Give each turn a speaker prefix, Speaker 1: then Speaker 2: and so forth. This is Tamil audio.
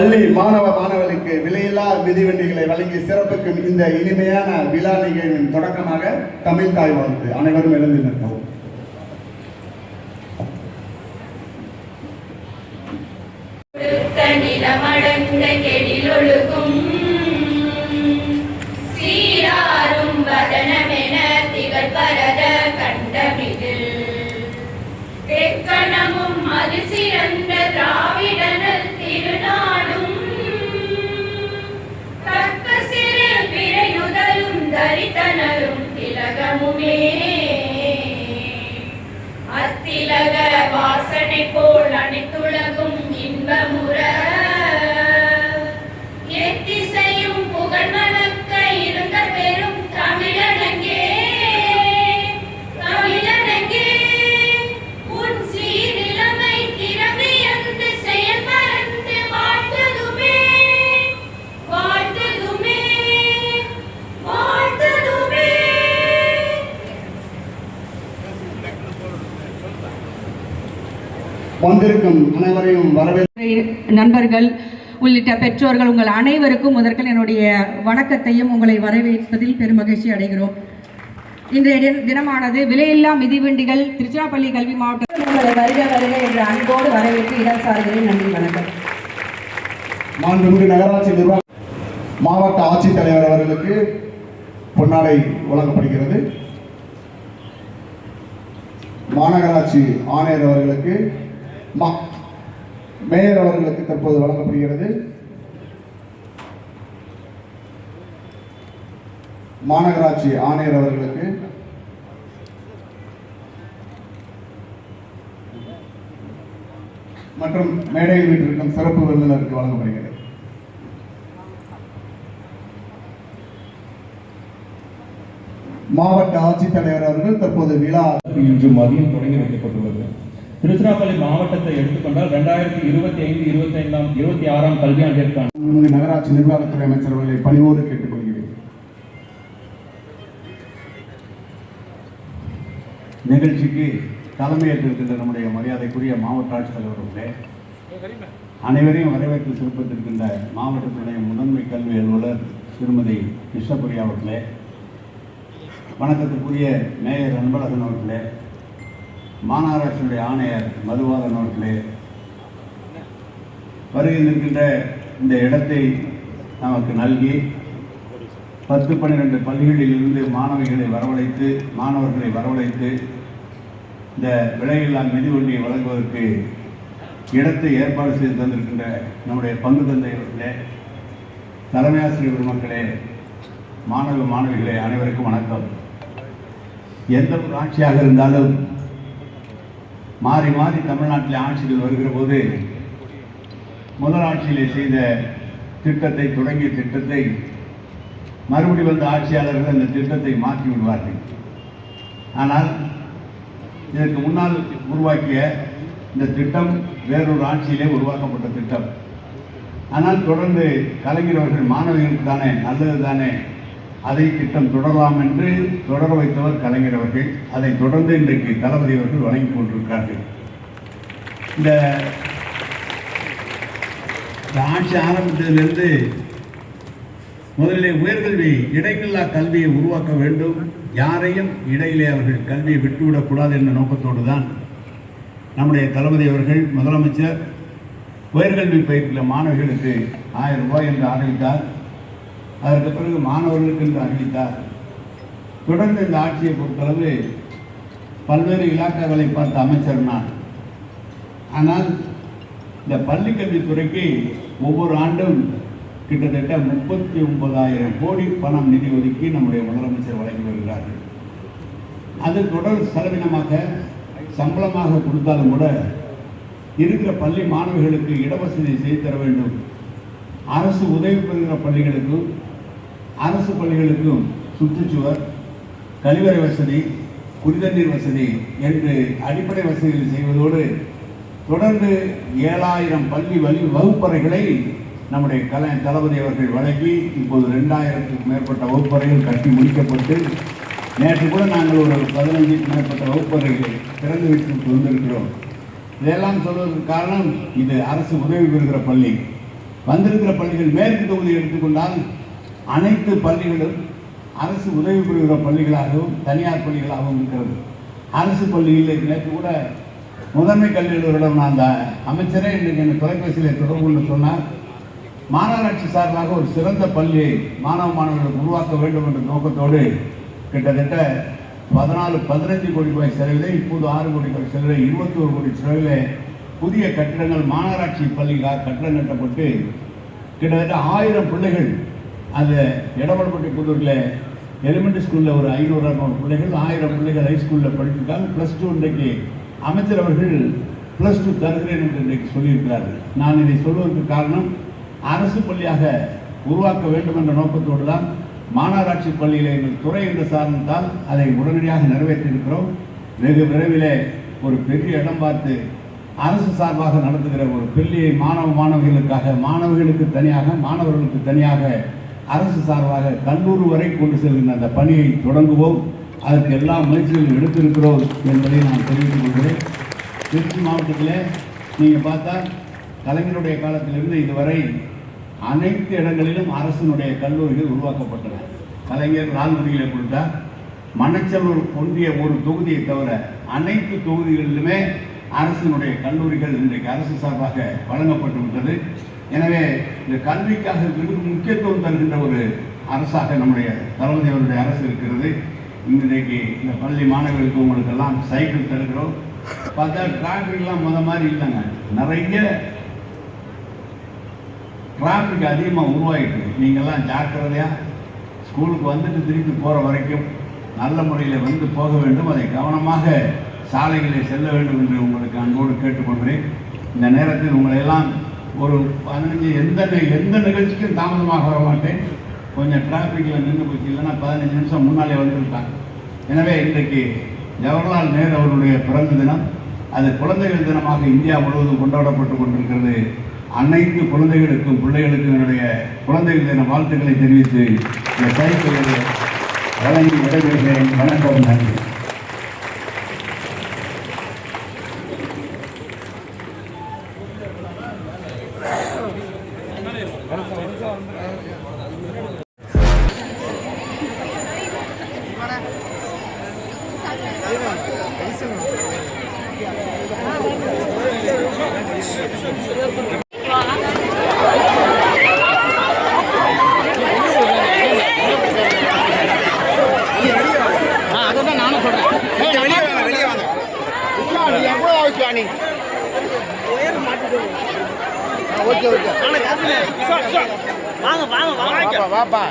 Speaker 1: பள்ளி மாணவ மாணவர்களுக்கு விலையில்லா மிதிவண்டிகளை வழங்கி சிறப்புக்கும் இந்த இனிமையான விழா நிகழ்வின் தொடக்கமாக தமிழ் தாய் வாழ்த்து. அனைவரும் எழுந்து நிற்கவும்.
Speaker 2: நிலமடங்க கெடிலொழுகும் சீராரும் வதனமென திகழ்பரத கண்டமிதில் தெக்கணமும் அது சிறந்த திராவிடனல் திருநாள் தரித்தனரும் திலகமுமே. அத்திலக வாசனை போல் அனைத்துலகும் இன்பமுற
Speaker 1: வந்திருக்கும் அனைவரையும் வரவேற்று
Speaker 3: நண்பர்கள் உள்ளிட்ட பெற்றோர்கள் உங்கள் அனைவருக்கும் முதற்கள் என்னுடைய வணக்கத்தையும் உங்களை வரவேற்பதில் பெருமகிழ்ச்சி அடைகிறோம். இன்றைய தின- தினமானது விலையில்லா மிதிவண்டிகள் திருச்சிராப்பள்ளி கல்வி மாவட்டத்தில் உங்களை வருக வருக என்ற அன்போடு வரவேற்று இடம் சார்கிறேன். நன்றி வணக்கம்.
Speaker 1: மாண்புமிகு நகராட்சி நிர்வாக மாவட்ட ஆட்சித்தலைவர் அவர்களுக்கு பொன்னாடை வழங்கப்படுகிறது. மாநகராட்சி ஆணையர் அவர்களுக்கு மேயர் அவர்களுக்கு தற்போது வழங்கப்படுகிறது. மாநகராட்சி ஆணையர் அவர்களுக்கு. மற்றும் மேடையில் வீட்டிற்கும் சிறப்பு விருந்தினருக்கு வழங்கப்படுகிறது. மாவட்ட ஆட்சித்தலைவர் அவர்கள் தற்போது விழா
Speaker 4: இன்று மதியம் தொடங்கி வைக்கப்பட்டுள்ளது. திருச்சிராப்பள்ளி மாவட்டத்தை எடுத்துக்கொண்டால் ரெண்டாயிரத்தி இருபத்தி ஐந்து இருபத்தி ஐந்தாம் இருபத்தி ஆறாம் கல்வியாண்டிற்கான
Speaker 1: நகராட்சி நிர்வாகத்துறை அமைச்சர் அவர்களை பணிவோடு கேட்டுக்கொள்கிறேன்.
Speaker 5: நிகழ்ச்சிக்கு தலைமையேற்றிருக்கின்ற நம்முடைய மரியாதைக்குரிய மாவட்ட ஆட்சித்தலைவர்களே அனைவரையும் வரவேற்று சிறப்பித்திருக்கின்ற மாவட்டத்தினுடைய முதன்மை கல்வி அலுவலர் திருமதி கிருஷ்ணபுரி அவர்களே வணக்கத்துக்குரிய மேயர் அன்பழகன் அவர்களே மாநகராட்சியினுடைய ஆணையர் மதுவாதன் அவர்களே வருகை நிற்கின்ற இந்த இடத்தை நமக்கு நல்கி பத்து பன்னிரெண்டு பள்ளிகளில் இருந்து மாணவிகளை வரவழைத்து மாணவர்களை வரவழைத்து இந்த விலையில்லா மிதிவண்டியை வழங்குவதற்கு இடத்தை ஏற்பாடு செய்து தந்திருக்கின்ற நம்முடைய பங்கு தந்தையர்களே தலைமை ஆசிரியர் பெருமக்களே மாணவ மாணவிகளே அனைவருக்கும் வணக்கம். எந்த ஒரு ஆட்சியாக இருந்தாலும் மாறி மாறி தமிழ்நாட்டில் ஆட்சிகள் வருகிற போது முதல் ஆட்சியிலே செய்த திட்டத்தை தொடங்கிய திட்டத்தை மறுபடி வந்த ஆட்சியாளர்கள் அந்த திட்டத்தை மாற்றி விடுவார்கள். ஆனால் இதற்கு முன்னால் உருவாக்கிய இந்த திட்டம் வேறொரு ஆட்சியிலே உருவாக்கப்பட்ட திட்டம். ஆனால் தொடர்ந்து கலைஞர் அவர்கள் தானே நல்லது தானே அதை திட்டம் தொடரலாம் என்று தொடர வைத்தவர் கலைஞர் அவர்கள். அதை தொடர்ந்து இன்றைக்கு தளபதி அவர்கள் வழங்கிக் கொண்டிருக்கிறார்கள். இந்த ஆட்சி ஆரம்பித்ததிலிருந்து முதலிலே உயர்கல்வி இடைநில்லா கல்வியை உருவாக்க வேண்டும். யாரையும் இடையிலே அவர்கள் கல்வியை விட்டுவிடக்கூடாது என்ற நோக்கத்தோடு தான் நம்முடைய தளபதி அவர்கள் முதலமைச்சர் உயர்கல்வி பயிற்சியில் மாணவர்களுக்கு ஆயிரம் ரூபாய் என்று ஆதரித்தார் அதற்கு பிறகு மாணவர்களுக்கு என்று அறிவித்தார். தொடர்ந்து இந்த ஆட்சியை பொறுத்தளவு பல்வேறு இலாக்காக்களை பார்த்த அமைச்சர் நான். ஆனால் இந்த பள்ளிக்கல்வித்துறைக்கு ஒவ்வொரு ஆண்டும் கிட்டத்தட்ட முப்பத்தி ஒன்பதாயிரம் கோடி பணம் நிதி ஒதுக்கி நம்முடைய முதலமைச்சர் வழங்கி வருகிறார்கள். அது தொடர் செலவினமாக சம்பளமாக கொடுத்தாலும் கூட இருக்கிற பள்ளி மாணவிகளுக்கு இடவசதி செய்து தர வேண்டும். அரசு உதவி பெறுகிற பள்ளிகளுக்கும் அரசு பள்ளிகளுக்கும் சுற்றுச்சுவர் கழிவறை வசதி குடிதண்ணீர் வசதி என்று அடிப்படை வசதிகள் செய்வதோடு தொடர்ந்து ஏழாயிரம் பள்ளி வழி வகுப்பறைகளை நம்முடைய கலை தளபதி அவர்கள் வழங்கி இப்போது ரெண்டாயிரத்துக்கும் மேற்பட்ட வகுப்பறைகள் கட்டி முடிக்கப்பட்டு நேற்று கூட நாங்கள் ஒரு பதினைஞ்சுக்கு மேற்பட்ட வகுப்பறைகளை திறந்து வைத்து வந்திருக்கிறோம் இதெல்லாம் சொல்வதற்கு காரணம் இது அரசு உதவி பெறுகிற பள்ளி. வந்திருக்கிற பள்ளிகள் மேற்கு தொகுதி எடுத்துக்கொண்டால் அனைத்து பள்ளிகளும் அரசு உதவி புரிகிற பள்ளிகளாகவும் தனியார் பள்ளிகளாகவும் இருக்கிறது. அரசு பள்ளியில் நேற்று கூட முதன்மை கல்வி நான் அந்த அமைச்சரே இன்றைக்கு எனக்கு தொலைபேசியில் தொடர்பு கொண்டு சொன்னார். மாநகராட்சி சார்பாக ஒரு சிறந்த பள்ளியை மாணவ மாணவர்களுக்கு உருவாக்க வேண்டும் என்ற நோக்கத்தோடு கிட்டத்தட்ட பதினாலு பதினஞ்சு கோடி ரூபாய் செலவிலே இப்போது ஆறு கோடி ரூபாய் செலவிலே இருபத்தி ஒரு கோடி செலவிலே புதிய கட்டிடங்கள் மாநகராட்சி பள்ளிகளாக கட்டிடம் கட்டப்பட்டு கிட்டத்தட்ட ஆயிரம் பிள்ளைகள் அது எடமலப்பட்டி புதூரில் எலிமெண்ட்ரி ஸ்கூலில் ஒரு ஐநூறு பிள்ளைகள் ஆயிரம் பிள்ளைகள் ஹைஸ்கூலில் படிச்சிருக்காங்க. ப்ளஸ் டூ இன்றைக்கு அமைச்சர் அவர்கள் ப்ளஸ் டூ தருகிறேன் என்று இன்றைக்கு சொல்லியிருக்கிறார்கள். நான் இதை சொல்வதற்கு காரணம் அரசு பள்ளியாக உருவாக்க வேண்டும் என்ற நோக்கத்தோடு தான் மாநகராட்சி பள்ளியில் எங்கள் துறை என்ற சார்ந்தால் அதை உடனடியாக நிறைவேற்றியிருக்கிறோம். வெகு விரைவிலே ஒரு பெரிய இடம் பார்த்து அரசு சார்பாக நடத்துகிற ஒரு பள்ளியை மாணவ மாணவிகளுக்காக மாணவிகளுக்கு தனியாக மாணவர்களுக்கு தனியாக அரசு சார்பாக கல்லூரி வரை கொண்டு செல்கின்ற அந்த பணியை தொடங்குவோம். அதற்கு எல்லா முயற்சிகளும் எடுத்திருக்கிறோம் என்பதை நான் தெரிவித்துக் கொள்கிறேன். திருச்சி மாவட்டத்தில் நீங்கள் பார்த்தா கலைஞருடைய காலத்திலிருந்து இதுவரை அனைத்து இடங்களிலும் அரசினுடைய கல்லூரிகள் உருவாக்கப்பட்டன. கலைஞர் லால்குடியில கொடுத்தார் மணச்சலூர் ஒன்றிய ஒரு தொகுதியை தவிர அனைத்து தொகுதிகளிலுமே அரசினுடைய கல்லூரிகள் இன்றைக்கு அரசு சார்பாக வழங்கப்பட்டு விட்டது. எனவே இந்த கல்விக்காக முக்கியத்துவம் தருகின்ற ஒரு அரசாக நம்முடைய தளபதி அவருடைய அரசு இருக்கிறது. இன்றைக்கு இந்த பள்ளி மாணவர்களுக்கு உங்களுக்கெல்லாம் சைக்கிள் தருகிறோம். பார்த்தா டிராஃபிக்லாம் முத மாதிரி இல்லைங்க. நிறைய டிராஃபிக் அதிகமாக உருவாகிட்டு நீங்கள்லாம் ஜாக்கிரதையாக ஸ்கூலுக்கு வந்துட்டு திருப்பி போகிற வரைக்கும் நல்ல முறையில் வந்து போக வேண்டும். அதை கவனமாக சாலைகளில் செல்ல வேண்டும் என்று உங்களுக்கு அன்போடு கேட்டுக்கொள்கிறேன். இந்த நேரத்தில் உங்களையெல்லாம் ஒரு பதினஞ்சு எந்த எந்த நிகழ்ச்சிக்கும் தாமதமாக வர மாட்டேன் கொஞ்சம் டிராஃபிக்கில் நின்று போச்சு இல்லைன்னா பதினஞ்சு நிமிஷம் முன்னாலே வந்திருக்காங்க எனவே இன்றைக்கு ஜவஹர்லால் நேரு அவருடைய பிறந்த தினம். அது குழந்தைகள் தினமாக இந்தியா முழுவதும் கொண்டாடப்பட்டு கொண்டிருக்கிறது. அனைத்து குழந்தைகளுக்கும் பிள்ளைகளுக்கும் என்னுடைய குழந்தைகள் தின வாழ்த்துக்களை தெரிவித்து இந்த சைக்கிள் வழங்கி விடைபெறுகிறேன். வணக்கம் நன்றி.
Speaker 6: வாங்க வாங்க வாங்க. வாப்பா வாப்பா.